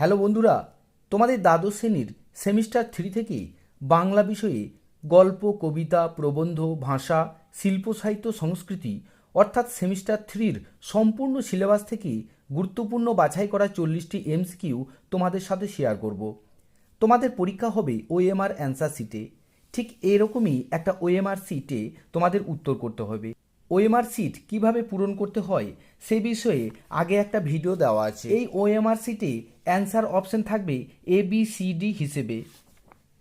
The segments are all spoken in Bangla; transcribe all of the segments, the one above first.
হ্যালো বন্ধুরা, তোমাদের দ্বাদশ শ্রেণির সেমিস্টার থ্রি থেকে বাংলা বিষয়ে গল্প, কবিতা, প্রবন্ধ, ভাষা, শিল্প, সাহিত্য, সংস্কৃতি অর্থাৎ সেমিস্টার থ্রির সম্পূর্ণ সিলেবাস থেকে গুরুত্বপূর্ণ বাছাই করা চল্লিশটি এমসিকিউ তোমাদের সাথে শেয়ার করব। তোমাদের পরীক্ষা হবে ওএমআর অ্যান্সার সিটে ঠিক এরকমই একটা ওএমআর সিটে তোমাদের উত্তর করতে হবে। ওএমআর সিট কীভাবে পূরণ করতে হয় সে বিষয়ে আগে একটা ভিডিও দেওয়া আছে। এই ওএমআর সিটে অ্যান্সার অপশন থাকবে এ বি সি ডি হিসেবে।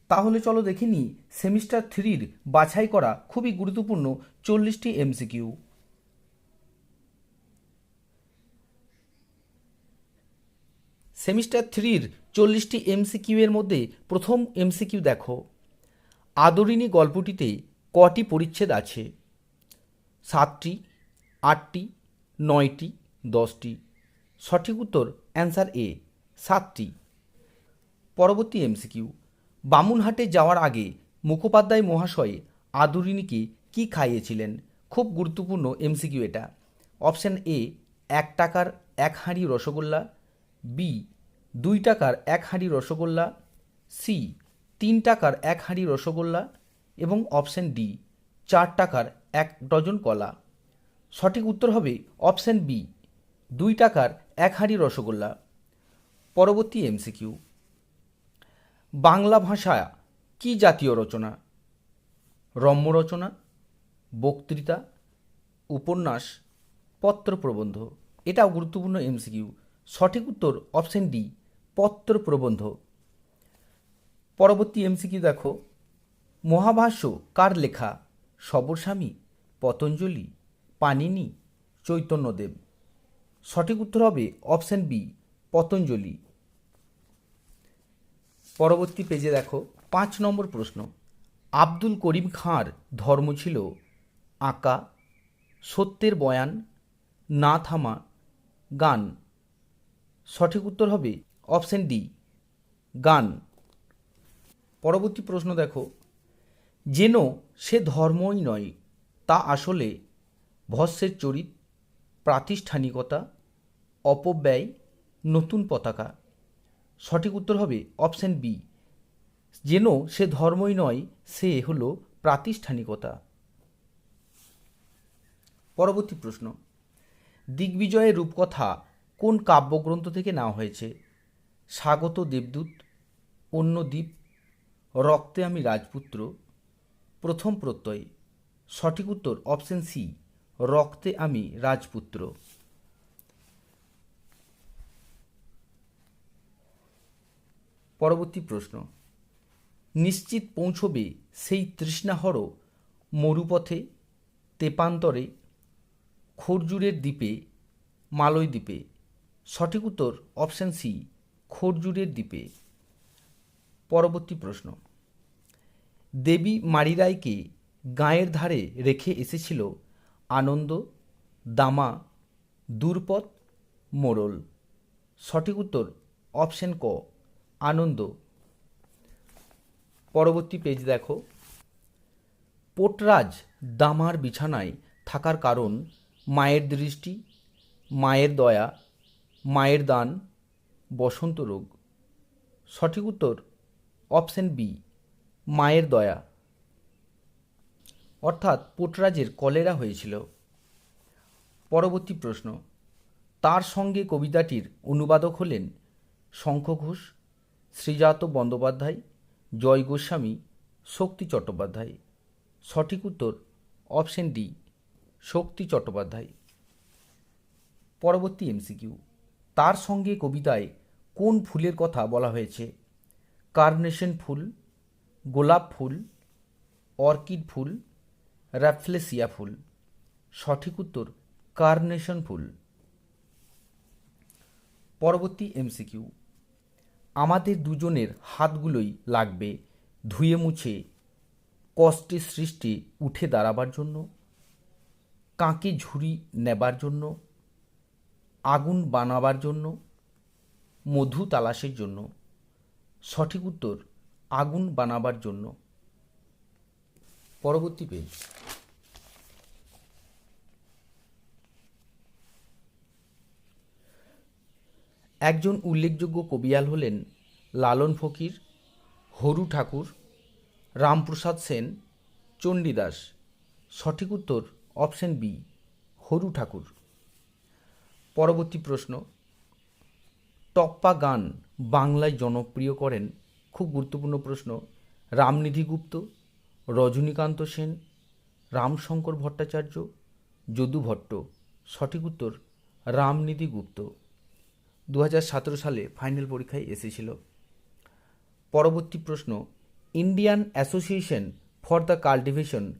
তাহলে চলো দেখে নিই সেমিস্টার থ্রির বাছাই করা খুবই গুরুত্বপূর্ণ চল্লিশটি এমসিকিউ সেমিস্টার থ্রির চল্লিশটি এমসিকিউ এর মধ্যে প্রথম এমসিকিউ দেখো। আদরিনী গল্পটিতে কটি পরিচ্ছেদ আছে? সাতটি, আটটি, নয়টি, দশটি। সঠিক উত্তর অ্যান্সার এ, সাতটি। পরবর্তী এমসিকিউ, বামুনহাটে যাওয়ার আগে মুখোপাধ্যায় মহাশয় আদুরিনীকে কি খাইয়েছিলেন? খুব গুরুত্বপূর্ণ এমসিকিউ এটা। অপশান এ, এক টাকার এক হাঁড়ি রসগোল্লা, বি, দুই টাকার এক হাঁড়ি রসগোল্লা, সি, তিন টাকার এক হাঁড়ি রসগোল্লা এবং অপশান ডি, চার টাকার এক ডজন কলা। সঠিক উত্তর হবে অপশান বি, দুই টাকার এক হাঁড়ি রসগোল্লা। পরবর্তী এমসিকিউ। বাংলা ভাষা কি জাতীয় রচনা? রম্য রচনা, বক্তৃতা, উপন্যাস, পত্র প্রবন্ধ। এটাও গুরুত্বপূর্ণ এমসিকিউ। সঠিক উত্তর অপশন ডি, পত্র প্রবন্ধ। পরবর্তী এমসিকিউ দেখো। মহাভাষ্য কার লেখা? সবরস্বামী, পতঞ্জলি পানিনি চৈতন্যদেব। সঠিক উত্তর হবে অপশন বি পতঞ্জলি। পরবর্তী পেজে দেখো, পাঁচ নম্বর প্রশ্ন। আব্দুল করিম খাঁর ধর্ম ছিল আঁকা, সত্যের বয়ান, না থামা, গান। সঠিক উত্তর হবে অপশন ডি গান। পরবর্তী প্রশ্ন দেখো যেন সে ধর্মই নয়, তা আসলে ভস্যের চরিত, প্রাতিষ্ঠানিকতা, অপব্যয়, নতুন পতাকা। সঠিক উত্তর হবে অপশন বি। যেন সে ধর্মই নয়, সে হলো প্রাতিষ্ঠানিকতা। পরবর্তী প্রশ্ন। দিগ্বিজয়ের রূপকথা কোন কাব্যগ্রন্থ থেকে নেওয়া হয়েছে? স্বাগত দেবদূত, অন্য দ্বীপ, রক্তে আমি রাজপুত্র প্রথম প্রত্যয়, সঠিক উত্তর অপশন সি, রক্তে আমি রাজপুত্র। পরবর্তী প্রশ্ন, নিশ্চিত পৌঁছবে সেই তৃষ্ণাহর মরুপথে, তেপান্তরে, খরজুরের দ্বীপে মালয় দ্বীপে সঠিক উত্তর অপশান সি, খরজুরের দ্বীপে। পরবর্তী প্রশ্ন দেবী মারিরাইকে গাঁয়ের ধারে রেখে এসেছিল আনন্দ, দামা দূরপথ মোড়ল সঠিক উত্তর অপশন ক, আনন্দ। পরবর্তী পেজ দেখো। পোটরাজ দামার বিছানায় থাকার কারণ মায়ের দৃষ্টি, মায়ের দয়া, মায়ের দান, বসন্ত রোগ। সঠিক উত্তর অপশন বি মায়ের দয়া। অর্থাৎ পোটরাজের কলেরা হয়েছিল। পরবর্তী প্রশ্ন, তার সঙ্গে কবিতাটির অনুবাদক হলেন শঙ্খ ঘোষ শ্রীজাত বন্দ্যোপাধ্যায়, জয় গোস্বামী, শক্তি চট্টোপাধ্যায়। সঠিক উত্তর অপশন ডি, শক্তি চট্টোপাধ্যায়। পরবর্তী এমসিকিউ, তার সঙ্গে কবিতায় কোন ফুলের কথা বলা হয়েছে? কার্নেশন ফুল গোলাপ ফুল, অর্কিড ফুল, র্যাফলেসিয়া ফুল। সঠিক উত্তর, কার্নেশন ফুল। পরবর্তী এমসিকিউ। আমাদের দুজনের হাতগুলোই লাগবে ধুয়ে মুছে কষ্টের সৃষ্টি উঠে দাঁড়াবার জন্য, কাঁকে ঝুড়ি নেবার জন্য, আগুন বানাবার জন্য, মধু তালাশের জন্য। সঠিক উত্তর আগুন বানাবার জন্য। পরবর্তী পেজ একজন উল্লেখযোগ্য কবিয়াল হলেন লালন ফকির, হরু ঠাকুর, রামপ্রসাদ সেন চণ্ডীদাস সঠিক উত্তর অপশন বি হরু ঠাকুর। পরবর্তী প্রশ্ন। টপ্পা গান বাংলায় জনপ্রিয় করেন খুব গুরুত্বপূর্ণ প্রশ্ন। রামনিধি গুপ্ত রজনীকান্ত সেন, রামশঙ্কর ভট্টাচার্য, যদু ভট্ট। সঠিক উত্তর রামনিধি গুপ্ত দু সালে ফাইনাল পরীক্ষায় এসেছিল। পরবর্তী প্রশ্ন, Indian Association for the Cultivation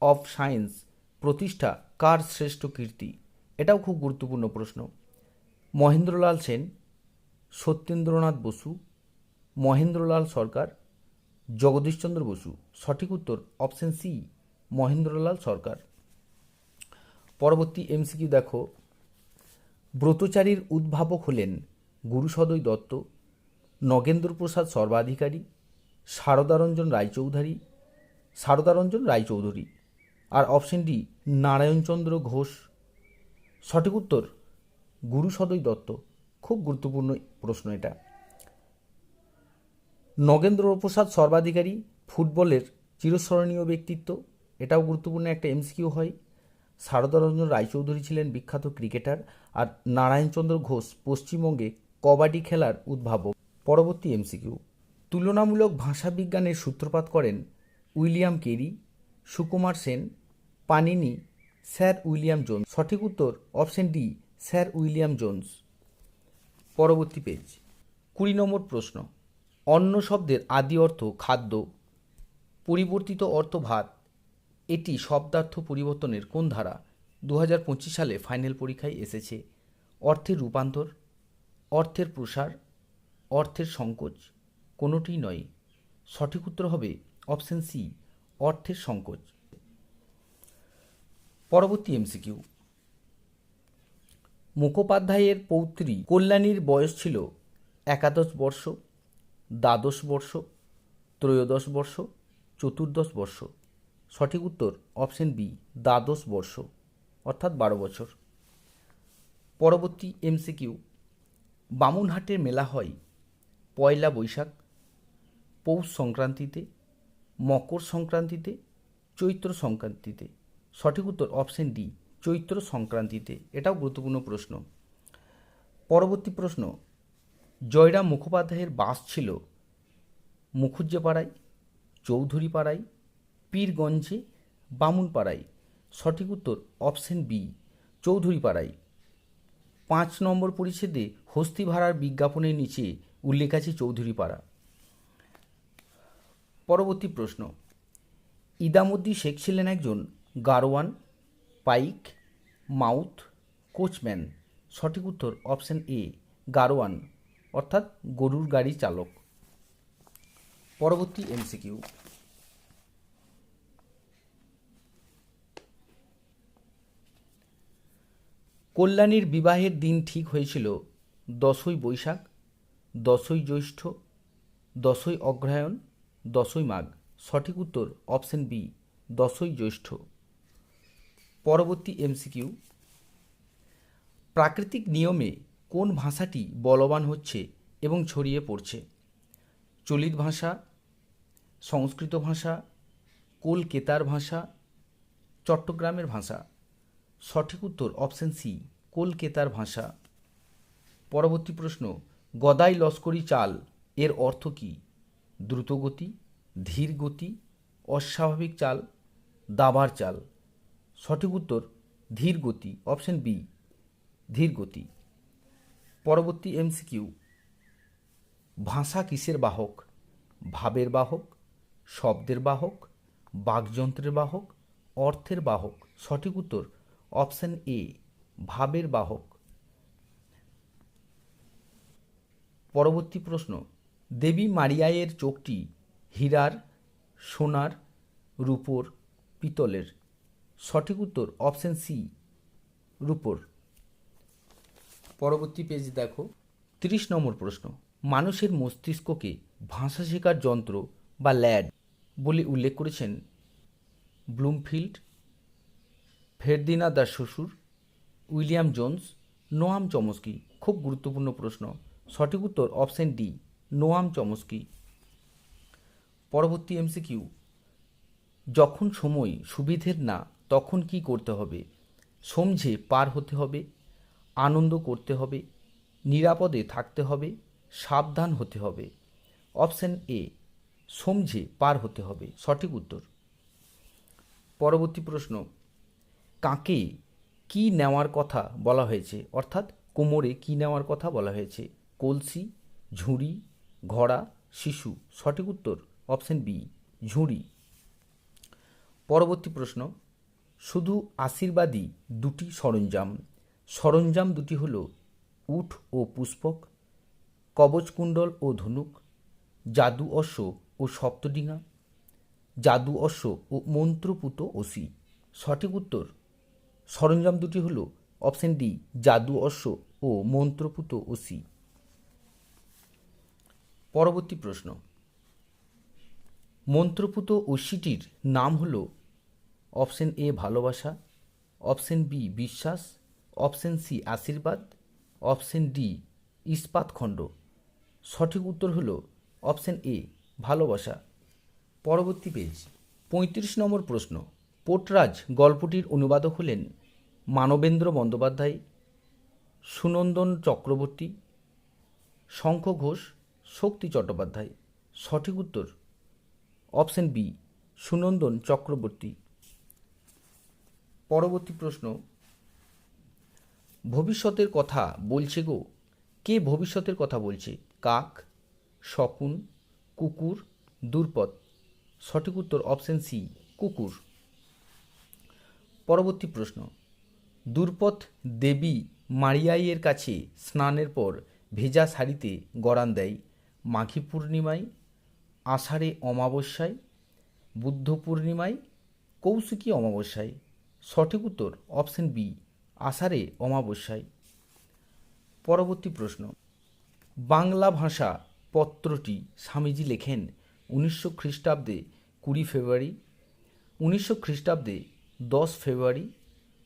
of Science প্রতিষ্ঠা কার শ্রেষ্ঠ কীর্তি? এটাও খুব গুরুত্বপূর্ণ প্রশ্ন। মহেন্দ্রলাল সেন, সত্যেন্দ্রনাথ বসু মহেন্দ্রলাল সরকার, জগদীশচন্দ্র বসু। সঠিক উত্তর অপশন সি মহেন্দ্রলাল সরকার। পরবর্তী এমসিকিউ দেখো। ব্রতচারীর উদ্ভাবক হলেন গুরুসদয় দত্ত, নগেন্দ্রপ্রসাদ সর্বাধিকারী শারদারঞ্জন রায়চৌধুরী শারদারঞ্জন রায়চৌধুরী। আর অপশন ডি নারায়ণচন্দ্র ঘোষ। সঠিক উত্তর গুরুসদয় দত্ত। খুব গুরুত্বপূর্ণ প্রশ্ন এটা। নগেন্দ্রপ্রসাদ সর্বাধিকারী ফুটবলের চিরস্মরণীয় ব্যক্তিত্ব। এটাও গুরুত্বপূর্ণ একটা এমসিকিউ হয়। শারদারঞ্জন রায়চৌধুরী ছিলেন বিখ্যাত ক্রিকেটার আর নারায়ণচন্দ্র ঘোষ পশ্চিমবঙ্গে কবাডি খেলার উদ্ভাবক। পরবর্তী এমসিকিউ। তুলনামূলক ভাষাবিজ্ঞানের সূত্রপাত করেন William Carey, Sukumar Sen, Panini, sir William Jones. সঠিক উত্তর option D, sir William Jones. পরবর্তী পেজ। কুড়ি নম্বর প্রশ্ন। অন্ন শব্দের আদি অর্থ খাদ্য, পরিবর্তিত অর্থ ভাত। এটি শব্দার্থ পরিবর্তনের কোন ধারা? দু হাজার পঁচিশ সালে ফাইনাল পরীক্ষায় এসেছে। অর্থের রূপান্তর, অর্থের প্রসার, অর্থের সংকোচ কোনোটিই নয়। সঠিক উত্তর হবে অপশন সি, অর্থের সংকোচ। পরবর্তী এমসিকিউ। মুখোপাধ্যায়ের পৌত্রী কল্যাণীর বয়স ছিল একাদশ বর্ষ। দ্বাদশ বর্ষ, ত্রয়োদশ বর্ষ, চতুর্দশ বর্ষ। সঠিক উত্তর অপশন বি, দ্বাদশ বর্ষ, অর্থাৎ বারো বছর। পরবর্তী এমসিকিউ, বামুনহাটের মেলা হয় পয়লা বৈশাখ, পৌষ সংক্রান্তিতে, মকর সংক্রান্তিতে, চৈত্র সংক্রান্তিতে। সঠিক উত্তর অপশন ডি, চৈত্র সংক্রান্তিতে। এটাও গুরুত্বপূর্ণ প্রশ্ন। পরবর্তী প্রশ্ন জয়রাম মুখোপাধ্যায়ের বাস ছিল মুখুজ্জেপাড়ায়, চৌধুরীপাড়ায়, পীরগঞ্জে, বামুনপাড়ায়। সঠিক উত্তর অপশন বি, চৌধুরীপাড়ায়। পাঁচ নম্বর পরিচ্ছেদে হস্তি ভাড়ার বিজ্ঞাপনের নিচে উল্লেখ আছে চৌধুরীপাড়া। পরবর্তী প্রশ্ন ইদামুদ্দিন শেখ ছিলেন একজন গারোয়ান, পাইক, মাউথ, কোচম্যান? সঠিক উত্তর অপশন এ, গারোয়ান। অর্থাৎ গরুর গাড়ি চালক। পরবর্তী এমসিকিউ। কল্যাণীর বিবাহের দিন ঠিক হয়েছিল দশই বৈশাখ, দশই জ্যৈষ্ঠ, দশই অগ্রহায়ণ, দশই মাঘ। সঠিক উত্তর অপশন বি, দশই জ্যৈষ্ঠ। পরবর্তী এমসিকিউ। প্রাকৃতিক নিয়মে কোন ভাষাটি বলবান হচ্ছে এবং ছড়িয়ে পড়ছে? চলিত ভাষা, সংস্কৃত ভাষা, কলকেতার ভাষা, চট্টগ্রামের ভাষা। সঠিক উত্তর অপশন সি, কলকেতার ভাষা। পরবর্তী প্রশ্ন, গদাই লস্করি চাল এর অর্থ কী? দ্রুতগতি, ধীর গতি, অস্বাভাবিক চাল, দাবার চাল। সঠিক উত্তর, ধীর গতি, অপশন বি, ধীর গতি। পরবর্তী এমসিকিউ। ভাষা কিসের বাহক? ভাবের বাহক? শব্দের বাহক? বাকযন্ত্রের বাহক? অর্থের বাহক? সঠিক উত্তর অপশান এ, ভাবের বাহক। পরবর্তী প্রশ্ন, দেবী মারিয়ায়ের চোখটি হীরার, সোনার, রূপোর, পিতলের? সঠিক উত্তর অপশান সি, রূপোর। পরবর্তী পেজ দেখো। তিরিশ নম্বর প্রশ্ন। মানুষের মস্তিষ্ককে ভাষা শেখার যন্ত্র বা ল্যাড বলে উল্লেখ করেছেন ব্লুমফিল্ড, ফেরদিনা দাস শ্বশুর, উইলিয়াম জোন্স, নোয়াম চমস্কি। খুব গুরুত্বপূর্ণ প্রশ্ন। সঠিক উত্তর অপশন ডি, নোয়াম চমস্কি। পরবর্তী এমসিকিউ। যখন সময় সুবিধের না, তখন কি করতে হবে? সমঝে পার হতে হবে। আনন্দ করতে হবে, নিরাপদে থাকতে হবে, সাবধান হতে হবে। অপশান এ, সমঝে পার হতে হবে। সঠিক উত্তর। পরবর্তী প্রশ্ন, কাকে কি নেওয়ার কথা বলা হয়েছে? অর্থাৎ কোমরে কি নেওয়ার কথা বলা হয়েছে? কলসি, ঝুড়ি, ঘোড়া, শিশু। সঠিক উত্তর, অপশন বি, ঝুড়ি। পরবর্তী প্রশ্ন, শুধু আশীর্বাদী দুটি সরঞ্জাম সরঞ্জাম দুটি হল উঠ ও পুষ্পক কবচকুণ্ডল ও ধনুক, জাদু অশ্ব ও সপ্তডিঙা, জাদু অশ্ব ও মন্ত্রপুত ওসি। সঠিক উত্তর, সরঞ্জাম দুটি হল অপশন ডি, জাদু অশ্ব ও মন্ত্রপুত ওসি। পরবর্তী প্রশ্ন, মন্ত্রপুত ওসিটির নাম হল অপশন এ ভালোবাসা, অপশন বি বিশ্বাস অপশন সি আশীর্বাদ, অপশন ডি ইস্পাত খণ্ড। সঠিক উত্তর হল অপশন এ ভালোবাসা। পরবর্তী পেজ, পঁয়ত্রিশ নম্বর প্রশ্ন। পোটরাজ গল্পটির অনুবাদক হলেন মানবেন্দ্র বন্দ্যোপাধ্যায়, সুনন্দন চক্রবর্তী, শঙ্খ ঘোষ, শক্তি চট্টোপাধ্যায়। সঠিক উত্তর অপশন বি, সুনন্দন চক্রবর্তী। পরবর্তী প্রশ্ন ভবিষ্যতের কথা বলছে গো। কে ভবিষ্যতের কথা বলছে? কাক, শকুন, কুকুর, দুর্পদ। সঠিক উত্তর অপশন সি কুকুর। পরবর্তী প্রশ্ন। দুর্পথ দেবী মারিয়াইয়ের কাছে স্নানের পর ভেজা শাড়িতে গড়ান দেয় মাঘী পূর্ণিমায়, আষাঢ়ে অমাবস্যায়, বুদ্ধ পূর্ণিমায়, কৌশিকী অমাবস্যায়। সঠিক উত্তর অপশন বি আষাঢ়ে অমাবস্যায়। পরবর্তী প্রশ্ন। বাংলা ভাষা পত্রটি স্বামীজি লেখেন উনিশশো খ্রিস্টাব্দে কুড়ি ফেব্রুয়ারি, উনিশশো খ্রিস্টাব্দে দশ ফেব্রুয়ারি,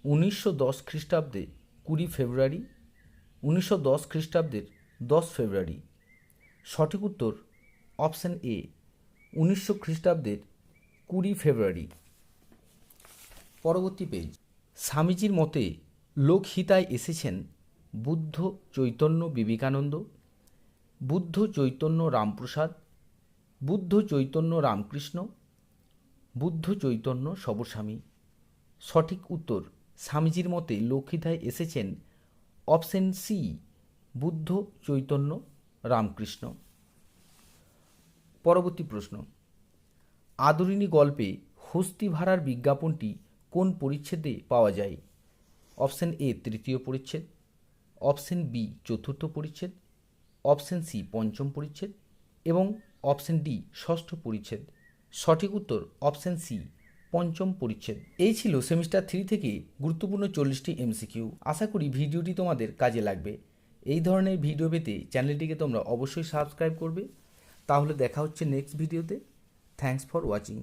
উনিশশো দশ খ্রিস্টাব্দে কুড়ি ফেব্রুয়ারি, উনিশশো দশ খ্রিস্টাব্দের দশ ফেব্রুয়ারি। সঠিক উত্তর অপশান এ, উনিশশো খ্রিস্টাব্দের কুড়ি ফেব্রুয়ারি। পরবর্তী পেজ। স্বামীজির মতে লোকহিতায় এসেছেন বুদ্ধ চৈতন্য বিবেকানন্দ, বুদ্ধ চৈতন্য রামপ্রসাদ, বুদ্ধ চৈতন্য রামকৃষ্ণ, বুদ্ধ চৈতন্য সবস্বামী সঠিক উত্তর স্বামীজির মতে লক্ষিতায় এসেছেন অপশন সি, বুদ্ধ চৈতন্য রামকৃষ্ণ। পরবর্তী প্রশ্ন আদরিণী গল্পে হস্তি ভাড়ার বিজ্ঞাপনটি কোন পরিচ্ছেদে পাওয়া যায়? অপশন এ তৃতীয় পরিচ্ছেদ, অপশন বি চতুর্থ পরিচ্ছেদ, অপশন সি পঞ্চম পরিচ্ছেদ এবং অপশন ডি ষষ্ঠ পরিচ্ছেদ। সঠিক উত্তর অপশন সি পঞ্চম পরিচ্ছেদ। এই ছিল সেমিস্টার থ্রি থেকে গুরুত্বপূর্ণ চল্লিশটি এমসিকিউ। আশা করি ভিডিওটি তোমাদের কাজে লাগবে। এই ধরনের ভিডিও পেতে চ্যানেলটিকে তোমরা অবশ্যই সাবস্ক্রাইব করবে। তাহলে দেখা হচ্ছে নেক্সট ভিডিওতে থ্যাঙ্কস ফর ওয়াচিং